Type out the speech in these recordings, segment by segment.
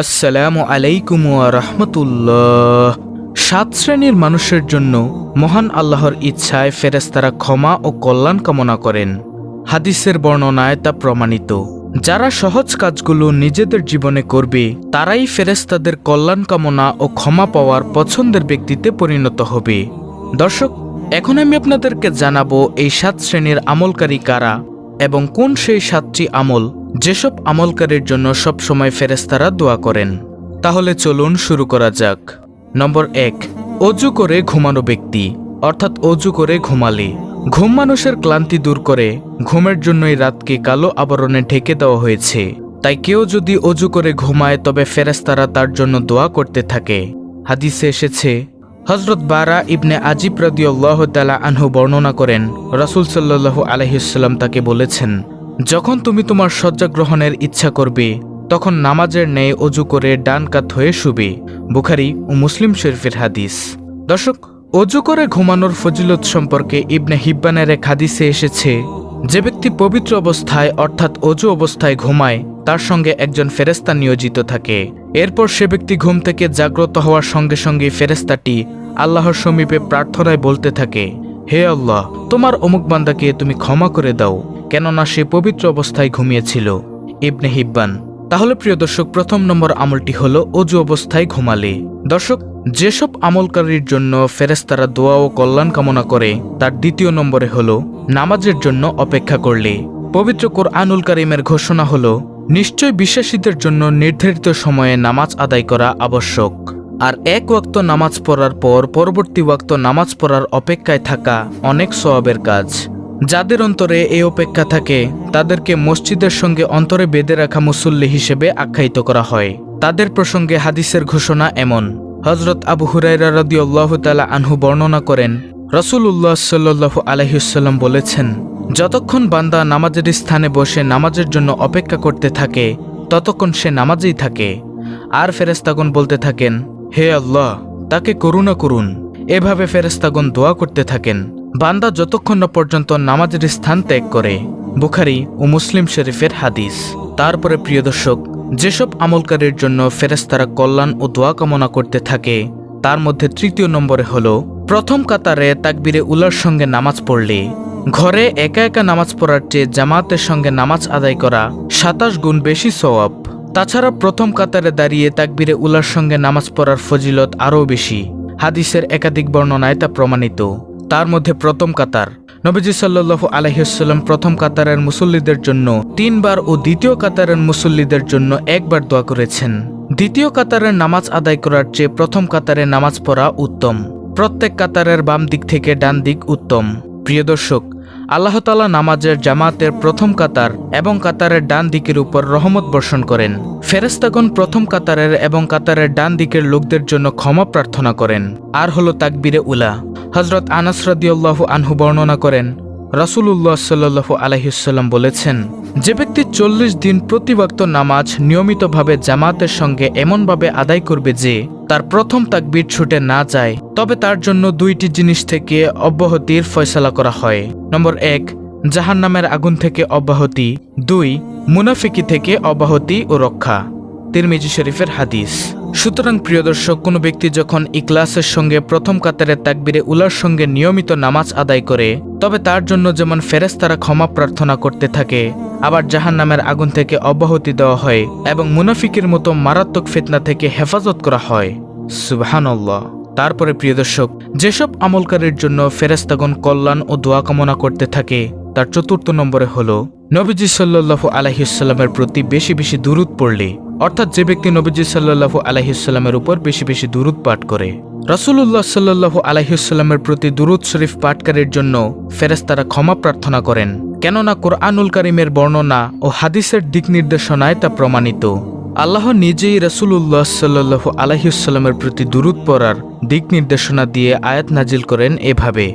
আসসালামু আলাইকুম রাহমাতুল্লাহ। সাত শ্রেণির মানুষের জন্য মহান আল্লাহর ইচ্ছায় ফেরেস্তারা ক্ষমা ও কল্যাণ কামনা করেন। হাদিসের বর্ণনায় তা প্রমাণিত। যারা সহজ কাজগুলো নিজেদের জীবনে করবে, তারাই ফেরেস্তাদের কল্যাণ কামনা ও ক্ষমা পাওয়ার পছন্দের ব্যক্তিতে পরিণত হবে। দর্শক, এখন আমি আপনাদেরকে জানাব এই সাত শ্রেণির আমলকারী কারা এবং কোন সেই সাতটি আমল যেসব আমলকারীর জন্য সবসময় ফেরেস্তারা দোয়া করেন। তাহলে চলুন শুরু করা যাক। নম্বর এক, অজু করে ঘুমানো ব্যক্তি, অর্থাৎ অজু করে ঘুমালে। ঘুম মানুষের ক্লান্তি দূর করে, ঘুমের জন্যই রাতকে কালো আবরণে ঢেকে দেওয়া হয়েছে। তাই কেউ যদি অজু করে ঘুমায়, তবে ফেরেস্তারা তার জন্য দোয়া করতে থাকে। হাদিসে এসেছে হজরত বারা ইবনে আজিব রদিউল্লাহ তালা আনহু বর্ণনা করেন, রাসুল সাল্লাহ আলহিসাল্লাম তাকে বলেছেন যখন তুমি তোমার শয্যা গ্রহণের ইচ্ছা করবে, তখন নামাজের ন্যায় অজু করে ডান কাত হয়ে শুবে। বুখারি ও মুসলিম শরীফের হাদিস। দর্শক, অজু করে ঘুমানোর ফজিলত সম্পর্কে ইবনে হিব্বানের এক হাদিসে এসেছে, যে ব্যক্তি পবিত্র অবস্থায় অর্থাৎ অজু অবস্থায় ঘুমায়, তার সঙ্গে একজন ফেরেস্তা নিয়োজিত থাকে। এরপর সে ব্যক্তি ঘুম থেকে জাগ্রত হওয়ার সঙ্গে সঙ্গে ফেরেস্তাটি আল্লাহর সমীপে প্রার্থনায় বলতে থাকে। হে আল্লাহ, তোমার অমুক বান্দাকে তুমি ক্ষমা করে দাও, কেননা সে পবিত্র অবস্থায় ঘুমিয়েছিল। ইবনে হিব্বান, তাহলে প্রিয় দর্শক, প্রথম নম্বর আমলটি হলো অজু অবস্থায় ঘুমালে। দর্শক, যেসব আমলকারীর জন্য ফেরেস্তারা দোয়া ও কল্যাণ কামনা করে, তার দ্বিতীয় নম্বরে হলো নামাজের জন্য অপেক্ষা করলে। পবিত্র কোরআনুল কারিমের ঘোষণা হলো, নিশ্চয় বিশ্বাসীদের জন্য নির্ধারিত সময়ে নামাজ আদায় করা আবশ্যক। আর এক ওয়াক্ত নামাজ পড়ার পর পরবর্তী ওয়াক্ত নামাজ পড়ার অপেক্ষায় থাকা অনেক সওয়াবের কাজ। যাদের অন্তরে এই অপেক্ষা থাকে, তাদেরকে মসজিদের সঙ্গে অন্তরে বেঁধে রাখা মুসল্লি হিসেবে আখ্যায়িত করা হয়। তাদের প্রসঙ্গে হাদিসের ঘোষণা এমন। হজরত আবু হুরাইরা রদিউল্লাহ তালা আনহু বর্ণনা করেন রসুল্লাহ সাল্লু আলহিউসাল্লাম বলেছেন, যতক্ষণ বান্দা নামাজের স্থানে বসে নামাজের জন্য অপেক্ষা করতে থাকে, ততক্ষণ সে নামাজেই থাকে। আর ফেরেস্তাগণ বলতে থাকেন হে আল্লাহ, তাকে করুণা করুন। এভাবে ফেরেস্তাগণ দোয়া করতে থাকেন। বান্দা যতক্ষণ না পর্যন্ত নামাজের স্থান ত্যাগ করে। বুখারি ও মুসলিম শরীফের হাদিস। তারপরে প্রিয় দর্শক, যেসব আমলকারীর জন্য ফেরেস্তারা কল্যাণ ও দোয়া কামনা করতে থাকে, তার মধ্যে তৃতীয় নম্বরে হল, প্রথম কাতারে তাকবিরে উলার সঙ্গে নামাজ পড়লে, ঘরে একা একা নামাজ পড়ার চেয়ে জামাতের সঙ্গে নামাজ আদায় করা সাতাশ গুণ বেশি সওয়াব। তাছাড়া প্রথম কাতারে দাঁড়িয়ে তাকবিরে উলার সঙ্গে নামাজ পড়ার ফজিলত আরও বেশি। হাদিসের একাধিক বর্ণনায় তা প্রমাণিত। তার মধ্যে প্রথম কাতার। নবীজি সাল্লু আলহিউসাল্লাম প্রথম কাতারের মুসল্লিদের জন্য, তিনবার ও দ্বিতীয় কাতারের মুসল্লিদের জন্য একবার দোয়া করেছেন। দ্বিতীয় কাতারের নামাজ আদায় করার চেয়ে প্রথম কাতারে নামাজ পড়া উত্তম। প্রত্যেক কাতারের বাম দিক থেকে ডান দিক উত্তম। প্রিয় দর্শক আল্লাহ তালা নামাজের জামাতের প্রথম কাতার এবং কাতারের ডান দিকের উপর রহমত বর্ষণ করেন। ফেরেস্তাগণ প্রথম কাতারের এবং কাতারের ডান দিকের লোকদের জন্য ক্ষমা প্রার্থনা করেন। আর হলো তাকবিরে উলা। হজরত আনাস রাদিউল্লাহ আনহু বর্ণনা করেন, রাসুলুল্লাহ সাল্লু আলহিসাল্লাম বলেছেন, যে ব্যক্তি চল্লিশ দিন প্রতিবাক্ত নামাজ নিয়মিতভাবে জামাতের সঙ্গে এমনভাবে আদায় করবে যে তার প্রথম তাকবির ছুটে না যায়, তবে তার জন্য দুইটি জিনিস থেকে অব্যাহতির ফয়সলা করা হয়। নম্বর এক জাহান নামের আগুন থেকে অব্যাহতি। দুই, মুনাফিকি থেকে অব্যাহতি ও রক্ষা। তিরমিজি শরীফের হাদিস। সুতরাং, প্রিয় দর্শক, কোনো ব্যক্তি যখন ইকলাসের সঙ্গে প্রথম কাতারের তাকবিরে উলার সঙ্গে নিয়মিত নামাজ আদায় করে, তবে তার জন্য যেমন ফেরেস্তারা ক্ষমা প্রার্থনা করতে থাকে, আবার জাহান নামের আগুন থেকে অব্যাহতি দেওয়া হয় এবং মুনাফিকের মতো মারাত্মক ফিতনা থেকে হেফাজত করা হয়। সুবহানাল্লাহ। তারপরে, প্রিয় দর্শক, যেসব আমলকারীর জন্য ফেরেস্তাগণ কল্যাণ ও দোয়া কামনা করতে থাকে, তার চতুর্থ নম্বরে হলো নবীজি সাল্লু আলহিসাল্লামের প্রতি বেশি বেশি দূরত পড়লে, অর্থাৎ যে ব্যক্তি নবীজি সাল্লু আলহিসাল্লামের উপর বেশি বেশি দূরত পাঠ করে। রসুল্লাহ সাল্লু আলহিসাল্লামের প্রতি দুরুদ শরীফ পাঠকারীর জন্য ফেরেস্তারা ক্ষমা প্রার্থনা করেন, কেননা কোরআনুল কারিমের বর্ণনা ও হাদিসের দিক নির্দেশনায় তা প্রমাণিত। আল্লাহ নিজেই রসুল্লাহ সাল্লু আলহিউসাল্লামের প্রতি দূরত পড়ার দিক নির্দেশনা দিয়ে আয়াত নাজিল করেন এভাবে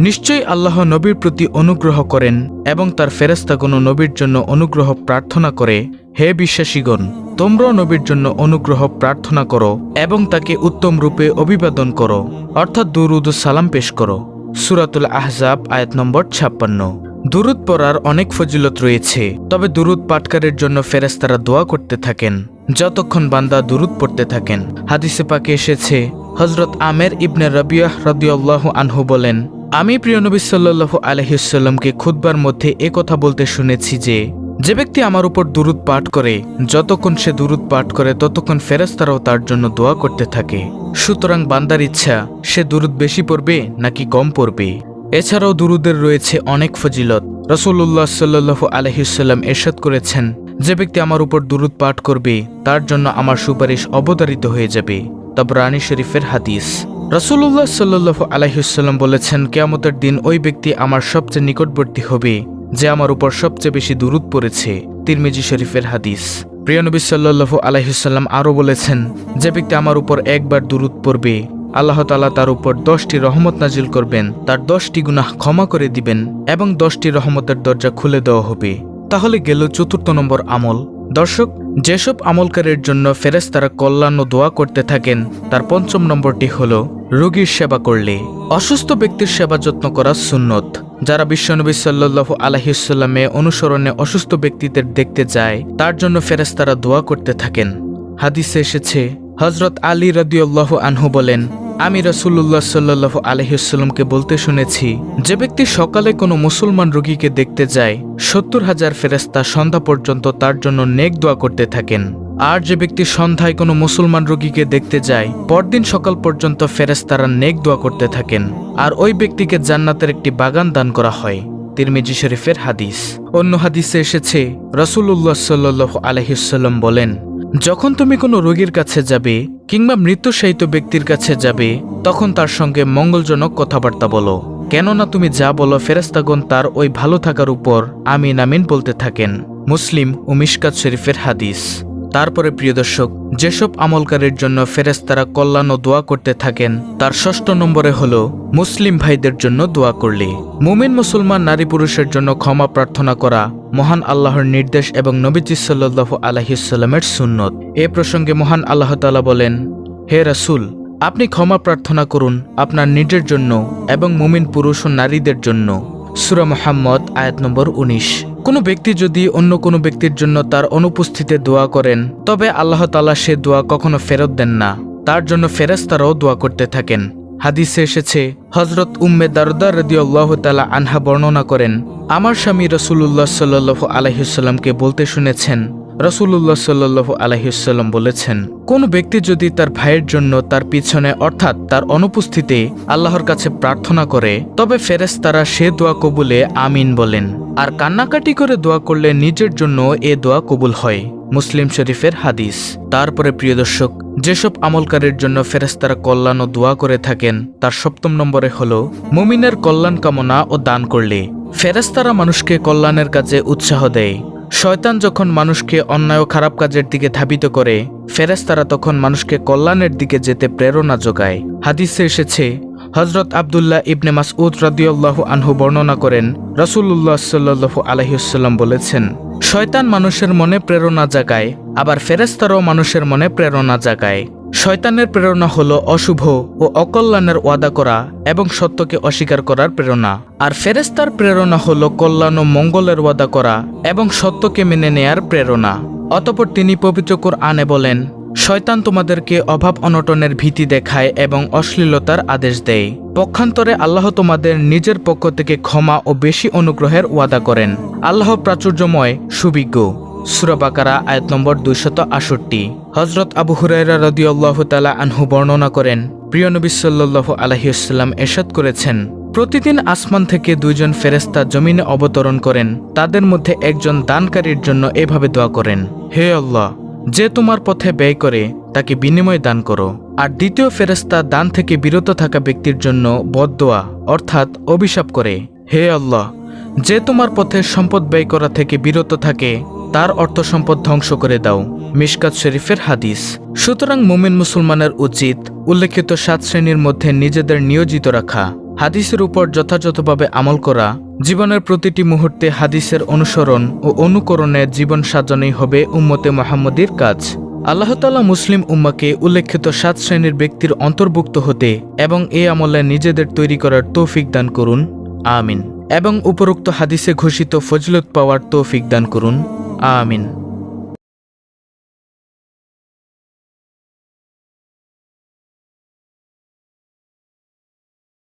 নিশ্চয়ই আল্লাহ নবীর প্রতি অনুগ্রহ করেন এবং তার ফেরেস্তাগণ নবীর জন্য অনুগ্রহ প্রার্থনা করে, হে বিশ্বাসীগণ, তোমরাও নবীর জন্য অনুগ্রহ প্রার্থনা করো এবং তাকে উত্তম রূপে অভিবাদন করো, অর্থাৎ দুরুদ সালাম পেশ করো। সুরাতুল আহজাব, আয়াত নম্বর ছাপ্পান্ন। দুরুদ পড়ার অনেক ফজিলত রয়েছে, তবে দুরুদ পাটকারের জন্য ফেরেস্তারা দোয়া করতে থাকেন, যতক্ষণ বান্দা দুরুদ পড়তে থাকেন। হাদিসে পাকে এসেছে হজরত আমের ইবনে রবিয়াহ রদিয়াল্লাহু আনহু বলেন আমি প্রিয় নবী সাল্লাল্লাহু আলহিসাল্লামকে খুতবার মধ্যে কথা বলতে শুনেছি যে যে ব্যক্তি আমার উপর দুরুদ পাঠ করে, যতক্ষণ সে দুরুদ পাঠ করে, ততক্ষণ ফেরেস্তারাও তার জন্য দোয়া করতে থাকে। সুতরাং বান্দার ইচ্ছা, সে দুরুদ বেশি পড়বে নাকি কম পড়বে? এছাড়াও দুরুদের রয়েছে অনেক ফজিলত। রসুল্লাহ সাল্লু আলহিসাল্লাম এরশাদ করেছেন, যে ব্যক্তি আমার উপর দুরুদ পাঠ করবে, তার জন্য আমার সুপারিশ অবতারিত হয়ে যাবে। তব রানী শরীফের হাদিস। রসুল্লাহ সাল্লু আলহিসাল্লাম বলেছেন, কেয়ামতের দিন ওই ব্যক্তি আমার সবচেয়ে নিকটবর্তী হবে, যে আমার উপর সবচেয়ে বেশি দুরুদ পড়েছে। তিরমিজি শরীফের হাদিস। প্রিয়নবী সাল্লু আলহিসাল্লাম আরও বলেছেন, যে ব্যক্তি আমার উপর একবার দুরুদ পড়বে, আল্লাহ তালা তার উপর দশটি রহমত নাজিল করবেন, তার দশটি গুনাহ ক্ষমা করে দিবেন এবং দশটি রহমতের দরজা খুলে দেওয়া হবে। তাহলে গেল চতুর্থ নম্বর আমল। দর্শক, যেসব আমলকারের জন্য ফেরেস তারা কল্যাণ ও দোয়া করতে থাকেন, তার পঞ্চম নম্বরটি হল রোগীর সেবা করলে, অসুস্থ ব্যক্তির সেবা যত্ন করা সুন্নত। যারা বিশ্বনবী সাল্লু আলহিসাল্লামে অনুসরণে অসুস্থ ব্যক্তিদের দেখতে যায়, তার জন্য ফেরেস্তারা দোয়া করতে থাকেন। হাদিসে এসেছে হজরত আলী রদিউল্লাহ আনহু বলেন, আমি রসুল্লাহ সাল্লু আলহিসাল্লামকে বলতে শুনেছি, যে ব্যক্তি সকালে কোনো মুসলমান রোগীকে দেখতে যায়, সত্তর হাজার ফেরেস্তা সন্ধ্যা পর্যন্ত তার জন্য নেক দোয়া করতে থাকেন। আর যে ব্যক্তি সন্ধ্যায় কোনো মুসলমান রোগীকে দেখতে যায়, পরদিন সকাল পর্যন্ত ফেরেস্তারা নেক দোয়া করতে থাকেন। আর ওই ব্যক্তিকে জান্নাতের একটি বাগান দান করা হয়। তিরমিজি শরীফের হাদিস। অন্য হাদিসে এসেছে রসুল্লাহ সাল্লু আলহিসাল্লাম বলেন, যখন তুমি কোনো রোগীর কাছে যাবে কিংবা মৃত্যুশায়িত ব্যক্তির কাছে যাবে, তখন তার সঙ্গে মঙ্গলজনক কথাবার্তা বলো। কেননা তুমি যা বলো ফেরেস্তাগণ তার ওই ভালো থাকার উপর আমিন আমিন বলতে থাকেন। মুসলিম ও মিশকাত শরীফের হাদিস। তারপরে প্রিয় দর্শক, যেসব আমলকারের জন্য ফেরেস্তারা কল্যাণ ও দোয়া করতে থাকেন, তার ষষ্ঠ নম্বরে হল, মুসলিম ভাইদের জন্য দোয়া করলে। মুমিন মুসলমান নারী পুরুষের জন্য ক্ষমা প্রার্থনা করা মহান আল্লাহর নির্দেশ এবং নবীজি সাল্লু আলহিসাল্লামের সুন্নত। এ প্রসঙ্গে মহান আল্লাহ তালা বলেন, হে রাসুল, আপনি ক্ষমা প্রার্থনা করুন আপনার নিজের জন্য এবং মুমিন পুরুষ ও নারীদের জন্য। সুরা মোহাম্মদ, আয়াত নম্বর উনিশ। কোনো ব্যক্তি যদি অন্য কোনো ব্যক্তির জন্য তার অনুপস্থিতিতে দোয়া করেন, তবে আল্লাহ তালা সে দোয়া কখনো ফেরত দেন না। তার জন্য ফেরেস্তারাও দোয়া করতে থাকেন। হাদিসে এসেছে হজরত উম্মে দারদার রদিয়াল্লাহ তালা আনহা বর্ণনা করেন, আমার স্বামী রসুল্লাহ সাল্লু আলহিসাল্লামকে বলতে শুনেছেন রসুল্লাহ সাল্লু আলহিসাল্লাম বলেছেন, কোন ব্যক্তি যদি তার ভাইয়ের জন্য তার পিছনে অর্থাৎ তার অনুপস্থিতি আল্লাহর কাছে প্রার্থনা করে, তবে ফেরেস তারা সে দোয়া কবুলে আমিন বলেন। আর কান্নাকাটি করে দোয়া করলে নিজের জন্য এ দোয়া কবুল হয়। মুসলিম শরীফের হাদিস। তারপরে প্রিয় দর্শক, যেসব আমলকারীর জন্য ফেরেস্তারা কল্যাণ ও দোয়া করে থাকেন, তার সপ্তম নম্বরে হল, মুমিনের কল্যাণ কামনা ও দান করলে। ফেরেস্তারা মানুষকে কল্যাণের কাজে উৎসাহ দেয়। শয়তান যখন মানুষকে অন্যায় খারাপ কাজের দিকে ধাবিত করে ফেরেস্তারা তখন মানুষকে কল্যাণের দিকে যেতে প্রেরণা যোগায়। হাদিসে এসেছে হজরত আবদুল্লাহ ইবনে মাসউদ রাদিউল্লাহ আনহু বর্ণনা করেন রসুল্লাহ সাল্লু আলহিউসাল্লাম বলেছেন, শয়তান মানুষের মনে প্রেরণা জাগায়, আবার ফেরেস্তারও মানুষের মনে প্রেরণা জাগায়। শয়তানের প্রেরণা হলো অশুভ ও অকল্যাণের ওয়াদা করা এবং সত্যকে অস্বীকার করার প্রেরণা। আর ফেরেস্তার প্রেরণা হলো কল্যাণ ও মঙ্গলের ওয়াদা করা এবং সত্যকে মেনে নেয়ার প্রেরণা। অতপর তিনি পবিত্র আনে বলেন, শয়তান তোমাদেরকে অভাব অনটনের ভীতি দেখায় এবং অশ্লীলতার আদেশ দেয়। পক্ষান্তরে আল্লাহ তোমাদের নিজের পক্ষ থেকে ক্ষমা ও বেশি অনুগ্রহের ওয়াদা করেন। আল্লাহ প্রাচুর্যময়, সুবিজ্ঞ। সুরাবাকারা আয়াত নম্বর দুইশত আষট্টি। হজরত আবু হুরাইরা রদিউল্লাহ তালা আনহু বর্ণনা করেন, প্রিয় নবী সাল্লাহ আলহিউসাল্লাম এরশাদ করেছেন, প্রতিদিন আসমান থেকে দুইজন ফেরেস্তা জমিনে অবতরণ করেন, তাদের মধ্যে একজন দানকারীর জন্য এভাবে দোয়া করেন, হে আল্লাহ, যে তোমার পথে ব্যয় করে, তাকে বিনিময় দান করো, আর দ্বিতীয় ফেরেস্তা দান থেকে বিরত থাকা ব্যক্তির জন্য বদদোয়া, অর্থাৎ অভিশাপ করে, হে আল্লাহ, যে তোমার পথে সম্পদ ব্যয় করা থেকে বিরত থাকে তার অর্থ সম্পদ ধ্বংস করে দাও, মিশকাত শরীফের হাদিস। সুতরাং মুমিন মুসলমানের উচিত উল্লেখিত সাত শ্রেণির মধ্যে নিজেদের নিয়োজিত রাখা। হাদিসের উপর যথাযথভাবে আমল করা, জীবনের প্রতিটি মুহূর্তে হাদিসের অনুসরণ ও অনুকরণের জীবন সাজানোই হবে উম্মতে মোহাম্মদীর কাজ। আল্লাহ তালা মুসলিম উম্মাকে উল্লেখিত সাত শ্রেণির ব্যক্তির অন্তর্ভুক্ত হতে এবং এ আমলে নিজেদের তৈরি করার তৌফিক দান করুন। আমিন। এবং উপরোক্ত হাদিসে ঘোষিত ফজলত পাওয়ার তৌফিক দান করুন। আমিন